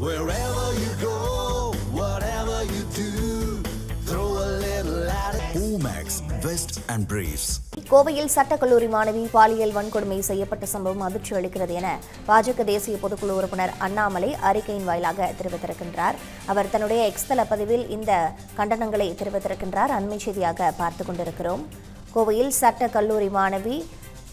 Wherever you go, whatever you do, throw a little at it. Omax, Vest and Briefs. கோவையில் சட்டக்கல்லூரி மாணவி பாலியல் வன்கொடுமை செய்யப்பட்ட சம்பவம் அதிர்ச்சி அளிக்கிறது என பாஜக தேசிய பொதுக்குழு உறுப்பினர் அண்ணாமலை அறிக்கையின் வாயிலாக தெரிவித்திருக்கின்றார் அவர் தன்னுடைய எக்ஸ்தல பதிவில் இந்த கண்டனங்களை தெரிவித்திருக்கின்றார் அண்மை செய்தியாக பார்த்துக் கொண்டிருக்கிறோம் கோவையில் சட்ட கல்லூரி மாணவி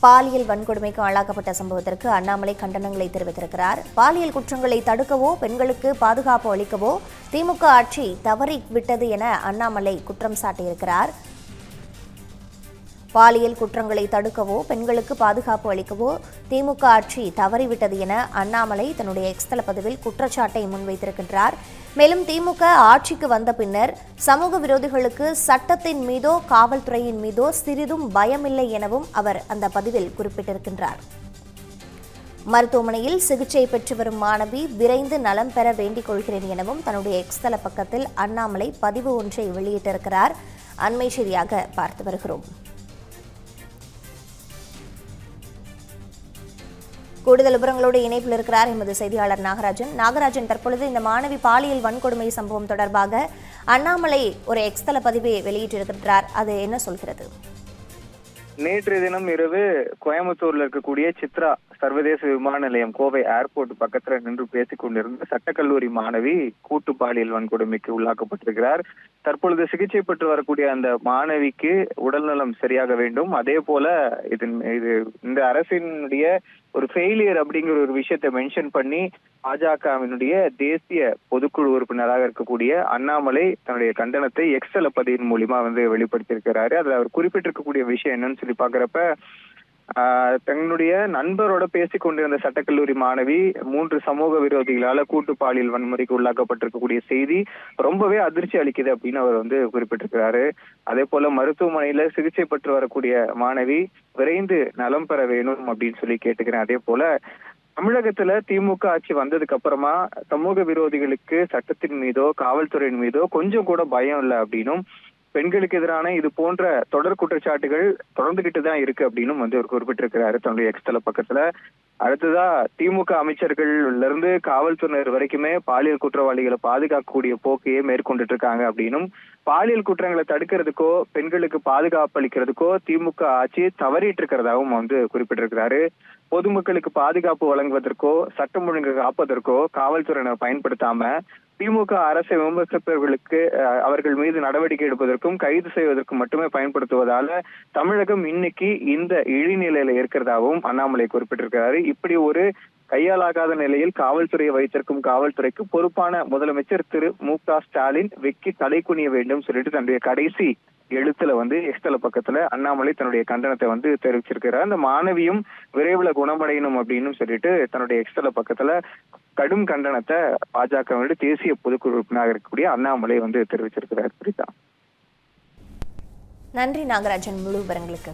பாலியல் வன்கொடுமைக்கு ஆளாக்கப்பட்ட சம்பவத்திற்கு அண்ணாமலை கண்டனங்களை தெரிவித்திருக்கிறார். பாலியல் குற்றங்களை தடுக்கவோ பெண்களுக்கு பாதுகாப்பு அளிக்கவோ திமுக ஆட்சி தவறிவிட்டது என அண்ணாமலை குற்றம் சாட்டியிருக்கிறார். பாலியல் குற்றங்களை தடுக்கவோ பெண்களுக்கு பாதுகாப்பு அளிக்கவோ திமுக ஆட்சி தவறிவிட்டது என அண்ணாமலை தன்னுடைய எக்ஸ்தல பதிவில் குற்றச்சாட்டை முன்வைத்திருக்கின்றார். மேலும் திமுக ஆட்சிக்கு வந்த பின்னர் சமூக விரோதிகளுக்கு சட்டத்தின் மீதோ காவல்துறையின் மீதோ சிறிதும் பயமில்லை எனவும் அவர் அந்த பதிவில் குறிப்பிட்டிருக்கின்றார். மருத்துவமனையில் சிகிச்சை பெற்று வரும் மாணவி விரைந்து நலம் பெற வேண்டிக் கொள்கிறேன் எனவும் தன்னுடைய எக்ஸ்தல பக்கத்தில் அண்ணாமலை பதிவு ஒன்றை வெளியிட்டிருக்கிறார். அண்மை செய்தியாக பார்த்து வருகிறோம். கூடுதல் விவரங்களோடு இணைப்பில் இருக்கிறார் எமது செய்தியாளர் நாகராஜன். நாகராஜன் தற்பொழுது இந்த மாணவி பாலியல் வன்கொடுமை சம்பவம் தொடர்பாக அண்ணாமலை ஒரு எக்ஸ்தல பதிவை வெளியிட்டிருக்கிறார். அது என்ன சொல்கிறது? நேற்றைய தினம் இரவு கோயம்புத்தூர்ல இருக்கக்கூடிய சித்ரா சர்வதேச விமான நிலையம் கோவை ஏர்போர்ட் பக்கத்துல நின்று பேசிக் கொண்டிருந்த சட்டக்கல்லூரி மாணவி கூட்டு பாலியல் வன்கொடுமைக்கு உள்ளாக்கப்பட்டிருக்கிறார். தற்பொழுது சிகிச்சை பெற்று வரக்கூடிய அந்த மாணவிக்கு உடல்நலம் சரியாக வேண்டும். அதே போல இது இது இந்த அரசினுடைய ஒரு ஃபெயிலியர் அப்படிங்கிற ஒரு விஷயத்தை மென்ஷன் பண்ணி பாஜகவினுடைய தேசிய பொதுக்குழு உறுப்பினராக இருக்கக்கூடிய அண்ணாமலை தன்னுடைய கண்டனத்தை எக்ஸல பதிவின் மூலியமா வந்து வெளிப்படுத்தியிருக்கிறாரு. அதுல அவர் குறிப்பிட்டிருக்கக்கூடிய விஷயம் என்னன்னு சொல்லி பாக்குறப்ப தன்னுடைய நண்பரோட பேசிக் கொண்டிருந்த சட்டக்கல்லூரி மாணவி மூன்று சமூக விரோதிகளால கூட்டு பாலியல் வன்முறைக்கு உள்ளாக்கப்பட்டிருக்கக்கூடிய செய்தி ரொம்பவே அதிர்ச்சி அளிக்குது அப்படின்னு அவர் வந்து குறிப்பிட்டிருக்கிறாரு. அதே போல மருத்துவமனையில சிகிச்சை பெற்று வரக்கூடிய மாணவி விரைந்து நலம் பெற வேணும் அப்படின்னு சொல்லி கேட்டுக்கிறேன். அதே போல தமிழகத்துல திமுக ஆட்சி வந்ததுக்கு அப்புறமா சமூக விரோதிகளுக்கு சட்டத்தின் மீதோ காவல்துறையின் மீதோ கொஞ்சம் கூட பயம் இல்லை அப்படின்னும் பெண்களுக்கு எதிரான இது போன்ற தொடர் குற்றச்சாட்டுகள் தொடர்ந்துகிட்டு தான் இருக்கு அப்படின்னு வந்து அவர் குறிப்பிட்டிருக்கிறாரு தன்னுடைய எக்ஸ்தல பக்கத்துல. அடுத்ததா திமுக அமைச்சர்கள்ல இருந்து காவல்துறையினர் வரைக்குமே பாலியல் குற்றவாளிகளை பாதுகாக்கக்கூடிய போக்கையே மேற்கொண்டுட்டு இருக்காங்க அப்படின்னும் பாலியல் குற்றங்களை தடுக்கிறதுக்கோ பெண்களுக்கு பாதுகாப்பு அளிக்கிறதுக்கோ திமுக ஆட்சி தவறிட்டு இருக்கிறதாகவும் வந்து குறிப்பிட்டிருக்கிறாரு. பொதுமக்களுக்கு பாதுகாப்பு வழங்குவதற்கோ சட்டம் ஒழுங்கு காப்பதற்கோ காவல்துறையினர் பயன்படுத்தாம திமுக அரசை விமர்சிப்பவர்களுக்கு அஹ், அவர்கள் மீது நடவடிக்கை எடுப்பதற்கும் கைது செய்வதற்கும் மட்டுமே பயன்படுத்துவதால தமிழகம் இன்னைக்கு இந்த இழிநிலையில இருக்கிறதாகவும் அண்ணாமலை குறிப்பிட்டிருக்கிறாரு. இப்படி ஒரு கையாலாகாத நிலையில் காவல்துறையை வைத்திருக்கும் காவல்துறைக்கு பொறுப்பான முதலமைச்சர் திரு மு க ஸ்டாலின் வெக்கி தலை குனிய வேண்டும் சொல்லிட்டு தன்னுடைய கடைசி எழுத்துல வந்து எக்ஸ்தல பக்கத்துல அண்ணாமலை தன்னுடைய கண்டனத்தை வந்து தெரிவிச்சிருக்கிறார். அந்த மாணவியும் விரைவில் குணமடையணும் அப்படின்னு சொல்லிட்டு தன்னுடைய எக்ஸ்தல பக்கத்துல கடும் கண்டனத்தை பாஜக தேசிய பொதுக்குழு உறுப்பினராக இருக்கக்கூடிய அண்ணாமலை வந்து தெரிவிச்சிருக்கிறார். பிரிதா நன்றி நாகராஜன் முழு விவரங்களுக்கு.